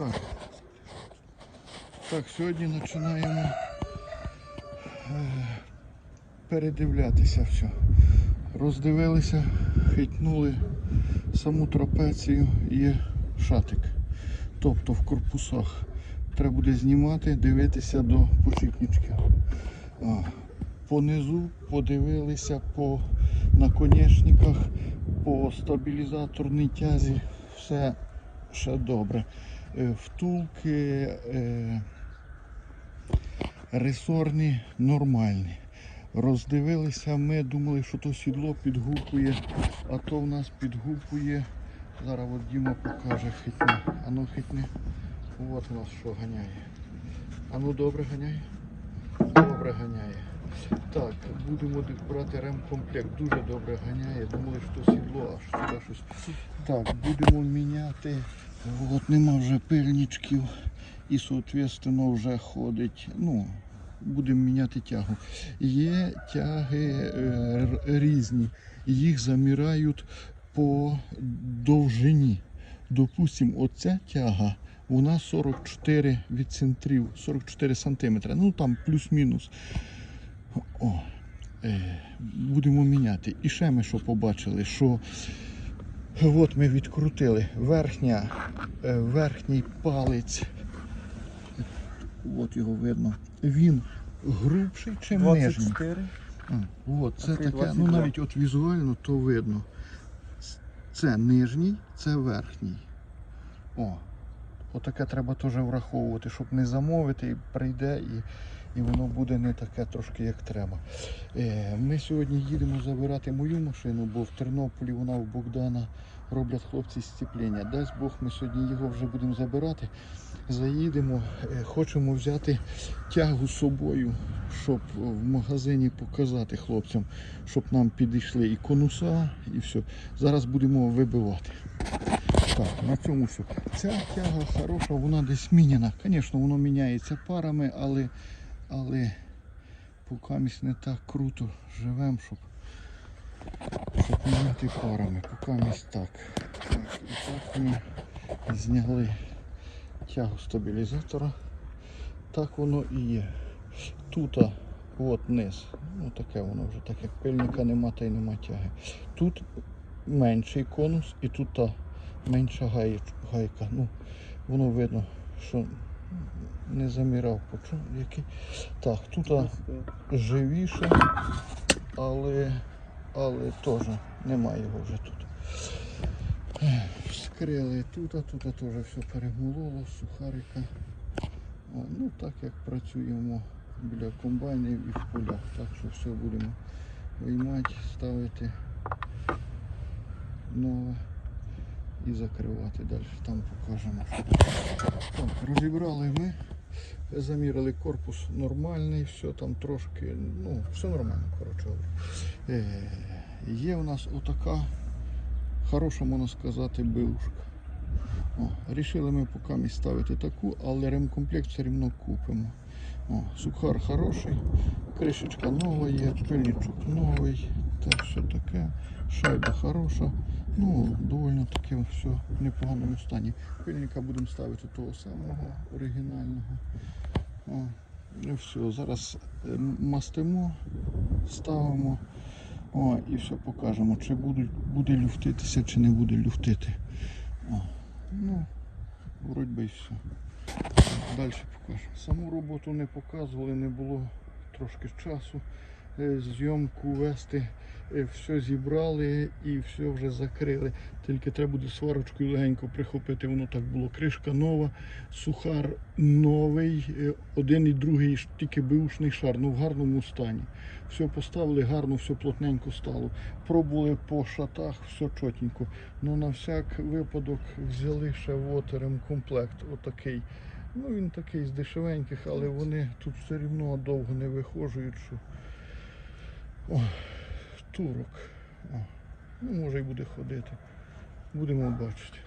Так. Так, сьогодні починаємо е, передивлятися все. Роздивилися, хитнули саму трапецію, є шатик. Тобто в корпусах треба буде знімати, дивитися до почіпнички. Понизу подивилися по наконечниках, по стабілізаторній тязі, все ще добре. Е, Втулки е, ресорні нормальні. Роздивилися, ми думали, що то сідло підгукує, а то в нас підгукує. Зараз от Діма покаже хитне. Ану хитне. От у нас що ганяє. Ану добре ганяє? Добре ганяє. Так, будемо брати ремкомплект. Дуже добре ганяє. Думали, що сідло, аж сюди щось. Так, будемо міняти. От нема вже пильничків і, соответственно, вже ходить. Ну, будемо міняти тягу. Є тяги е, різні. Їх замірають по довжині. Допустимо, оця тяга, вона 44 від центрів, 44 сантиметри. Ну там плюс-мінус. О, е, будемо міняти. І ще ми що побачили, що от ми відкрутили верхня, е, верхній палець. От його видно. Він грубший, чим нижній. 24. А, От, це таке, ну навіть от візуально то видно. Це нижній, це верхній. О, отаке треба теж враховувати, щоб не замовити, і прийде і, і воно буде не таке трошки, як треба. Е, ми сьогодні їдемо забирати мою машину, бо в Тернополі вона в Богдана роблять хлопці сцеплення. Дасть Бог, ми сьогодні його вже будемо забирати. Заїдемо, е, хочемо взяти тягу з собою, щоб в магазині показати хлопцям, щоб нам підійшли і конуса, і все. Зараз будемо вибивати. Так, на цьому все. Ця тяга хороша, вона десь міняна. Звісно, воно міняється парами, але, але покамість не так круто живемо, щоб, щоб міняти парами. Покамість так. так. І так ми зняли тягу стабілізатора. Так воно і є. Тут от низ. Ну таке воно вже так як пильника нема, та й нема тяги. Тут менший конус і тут та менша гайка. Ну, воно видно, що не заміряв почув який. Так, тут живіше, але, але теж немає його вже тут. Ех, Вскрили тут, а тут теж все перемололо, сухарика. О, ну так як працюємо біля комбайнів і в полях. Так що все будемо виймати, ставити нове і закривати далі. Там покажемо. Так, розібрали ми, заміряли корпус нормальний, все там трошки, ну, все нормально, коротше. Е, є у нас отака хороша, можна сказати, бивушка. О, рішили ми поки ставити таку, але ремкомплект все одно купимо. О, сухар хороший, кришечка нова є, пильничок новий, все таке. Шайба хороша. Ну, доволі таки все в непоганому стані. Пильника будемо ставити того самого оригінального. О, і все, зараз е, мастимо, ставимо. О, і все покажемо, чи будуть, буде люфтитися, чи не буде люфтити. О, ну, вроді і все. Далі покажу. Саму роботу не показували, не було трошки часу. Е, Зйомку вести, Е, все зібрали і все вже закрили. Тільки треба буде сварочкою легенько прихопити. Воно так було. Кришка нова, сухар новий, е, один і другий тільки бившний шар, ну в гарному стані. Все поставили гарно, все плотненько стало. Пробували по шатах, все чотенько. Ну на всяк випадок взяли ще вотерем комплект. Отакий. Ну він такий з дешевеньких, але вони тут все рівно довго не виходжують. Що... О, турок. О, ну може і буде ходити. Будемо бачити.